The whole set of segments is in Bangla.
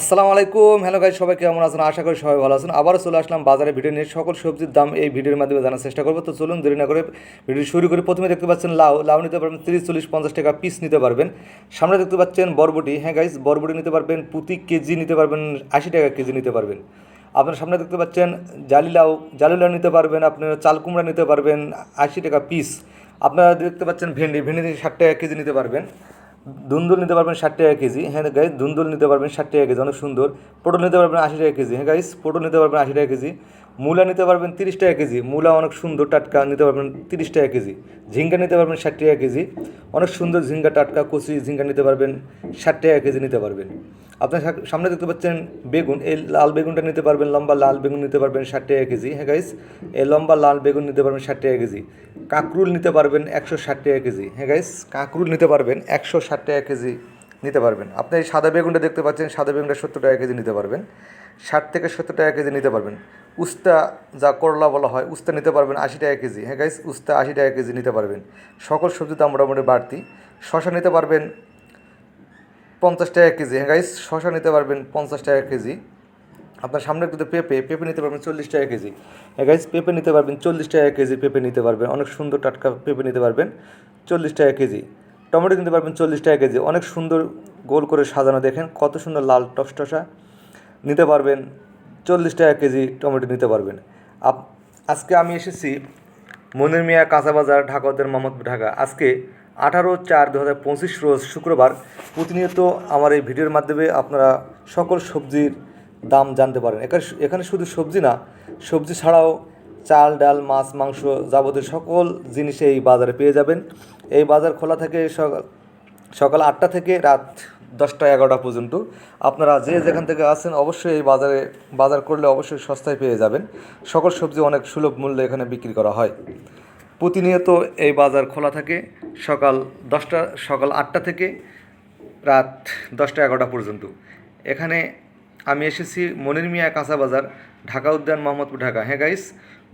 আসসালামু আলাইকুম। হ্যালো গাইজ সবাই কেমন আছেন? আশা করি সবাই ভালো আছেন। আবারও চলে আসলাম বাজারে ভিডিও নিয়ে সকল সবজির দাম এই ভিডিওর মাধ্যমে জানার চেষ্টা করব। তো চলুন দেরি না করে ভিডিও শুরু করে। প্রথমে দেখতে পাচ্ছেন লাউ। লাউ নিতে পারবেন তিরিশ, চল্লিশ, পঞ্চাশ টাকা পিস নিতে পারবেন। সামনে দেখতে পাচ্ছেন বরবটি। হ্যাঁ গাইজ বরবটি নিতে পারবেন, প্রতি কেজি নিতে পারবেন আশি টাকা কেজি নিতে পারবেন। আপনার সামনে দেখতে পাচ্ছেন জালি লাউ জালি লাউ নিতে পারবেন, আপনার চাল কুমড়া নিতে পারবেন আশি টাকা পিস আপনারা দেখতে পাচ্ছেন ভেন্ডি। ভেন্ডি ষাট টাকা কেজি নিতে পারবেন। দুন্দুল নিতে পারবেন ষাট টাকা কেজি। হ্যাঁ গাইজ দুন্দুল নিতে পারবেন ষাট টাকা কেজি, অনেক সুন্দর। পটল নিতে পারবেন আশি টাকা কেজি। হ্যাঁ গাইজ পটল নিতে পারবেন আশি টাকা কেজি। মূলা নিতে পারবেন তিরিশ টাকা কেজি, মূলা অনেক সুন্দর টাটকা নিতে পারবেন তিরিশ টাকা কেজি, ঝিঙ্গা নিতে পারবেন ষাট টাকা কেজি, অনেক সুন্দর ঝিঙ্গা টাটকা, কচি ঝিঙ্গা নিতে পারবেন ষাট টাকা কেজি নিতে পারবেন। আপনার সামনে দেখতে পাচ্ছেন বেগুন, এই লাল বেগুনটা নিতে পারবেন, লম্বা লাল বেগুন নিতে পারবেন ষাট টাকা কেজি হ্যাঁ গাইস এই লম্বা লাল বেগুন নিতে পারবেন ষাট টাকা কেজি। কাঁকরুল নিতে পারবেন একশো ষাট টাকা কেজি হ্যাঁ গাইস কাঁকরুল নিতে পারবেন একশো ষাট টাকা কেজি। নিতে পারবেন। আপনি এই সাদা বেগুনটা দেখতে পাচ্ছেন, সাদা বেগুনটা সত্তর টাকা কেজি নিতে পারবেন। ষাট থেকে সত্তর টাকা কেজি নিতে পারবেন। উস্তা যা করলা বলা হয়, উস্তা নিতে পারবেন আশি টাকা কেজি। হ্যাঁ গাইস উস্তা আশি টাকা কেজি নিতে পারবেন। সকল সবজির দাম মোটামুটি বাড়তি। শশা নিতে পারবেন পঞ্চাশ টাকা কেজি। হ্যাঁ গাইস শশা নিতে পারবেন পঞ্চাশ টাকা কেজি। আপনার সামনে কিন্তু পেঁপে পেঁপে নিতে পারবেন চল্লিশ টাকা কেজি। হ্যাঁ গাইস পেঁপে নিতে পারবেন চল্লিশ টাকা কেজি, পেঁপে নিতে পারবেন। অনেক সুন্দর টাটকা পেঁপে নিতে পারবেন চল্লিশ টাকা কেজি। টমেটো নিতে পারবেন চল্লিশ টাকা কেজি। অনেক সুন্দর গোল করে সাজানো, দেখেন কত সুন্দর লাল টসটসা। নিতে পারবেন, চল্লিশ টাকা কেজি টমেটো নিতে পারবেন। আপ আজকে আমি এসেছি মনির মিয়া কাঁচা বাজার, ঢাকা উদ্যান ঢাকা। আজকে আঠারো চার দু হাজার পঁচিশ রোজ শুক্রবার প্রতিনিয়ত আমার এই ভিডিওর মাধ্যমে আপনারা সকল সবজির দাম জানতে পারেন। এখানে এখানে শুধু সবজি না, সবজি ছাড়াও চাল, ডাল, মাছ, মাংস যাবতীয় সকল জিনিস এই বাজারে পেয়ে যাবেন। এই বাজার খোলা থাকে সকাল সকাল আটটা থেকে রাত দশটা এগারোটা পর্যন্ত। আপনারা যে যেখান থেকে আসেন অবশ্যই এই বাজারে, বাজার করলে অবশ্যই সস্তায় পেয়ে যাবেন। সকল সবজি অনেক সুলভ মূল্যে এখানে বিক্রি করা হয়। প্রতিনিয়ত এই বাজার খোলা থাকে সকাল দশটা, সকাল আটটা থেকে রাত দশটা এগারোটা পর্যন্ত। এখানে আমি এসেছি মনির মিয়া কাঁচা বাজার, ঢাকা উদ্যান মোহাম্মদপুর ঢাকা। হ্যাঁ গাইস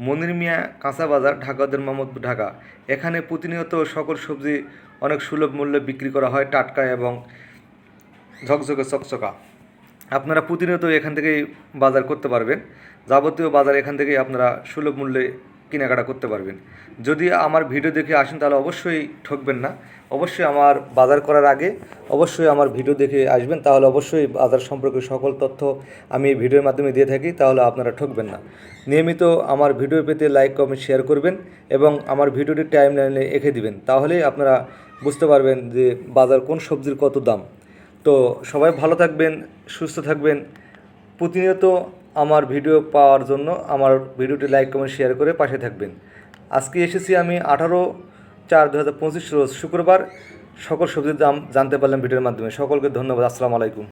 মনির মিয়া কাঁচা বাজার, ঢাকা উদ্যান মোহাম্মদপুর ঢাকা। এখানে প্রতিনিয়ত সকল সবজি অনেক সুলভ মূল্যে বিক্রি করা হয় টাটকা এবং ঝকঝকে চকচকা। আপনারা প্রতিনিয়ত এখান থেকেই বাজার করতে পারবেন। যাবতীয় বাজার এখান থেকেই আপনারা সুলভ মূল্যে কেনাকাটা করতে পারবেন। যদি আমার ভিডিও দেখে আসেন তাহলে অবশ্যই ঠকবেন না। অবশ্যই আমার বাজার করার আগে অবশ্যই আমার ভিডিও দেখে আসবেন। তাহলে অবশ্যই বাজার সম্পর্কে সকল তথ্য আমি এই ভিডিওর মাধ্যমে দিয়ে থাকি, তাহলে আপনারা ঠকবেন না। নিয়মিত আমার ভিডিও পেতে লাইক কমেন্ট শেয়ার করবেন এবং আমার ভিডিওটি টাইম লাইনে এঁকে দিবেন। তাহলেই আপনারা বুঝতে পারবেন যে বাজার কোন সবজির কত দাম। তো সবাই ভালো থাকবেন, সুস্থ থাকবেন। প্রতিনিয়ত আমার ভিডিও পাওয়ার জন্য আমার ভিডিওটি লাইক, কমেন্ট শেয়ার করে পাশে থাকবেন। আজকে এসেছি আমি আঠারো চার দু হাজার পঁচিশ রোজ শুক্রবার। সকল সবজির দাম জানতে পারলাম ভিডিওর মাধ্যমে। সকলকে ধন্যবাদ। আসসালামু আলাইকুম।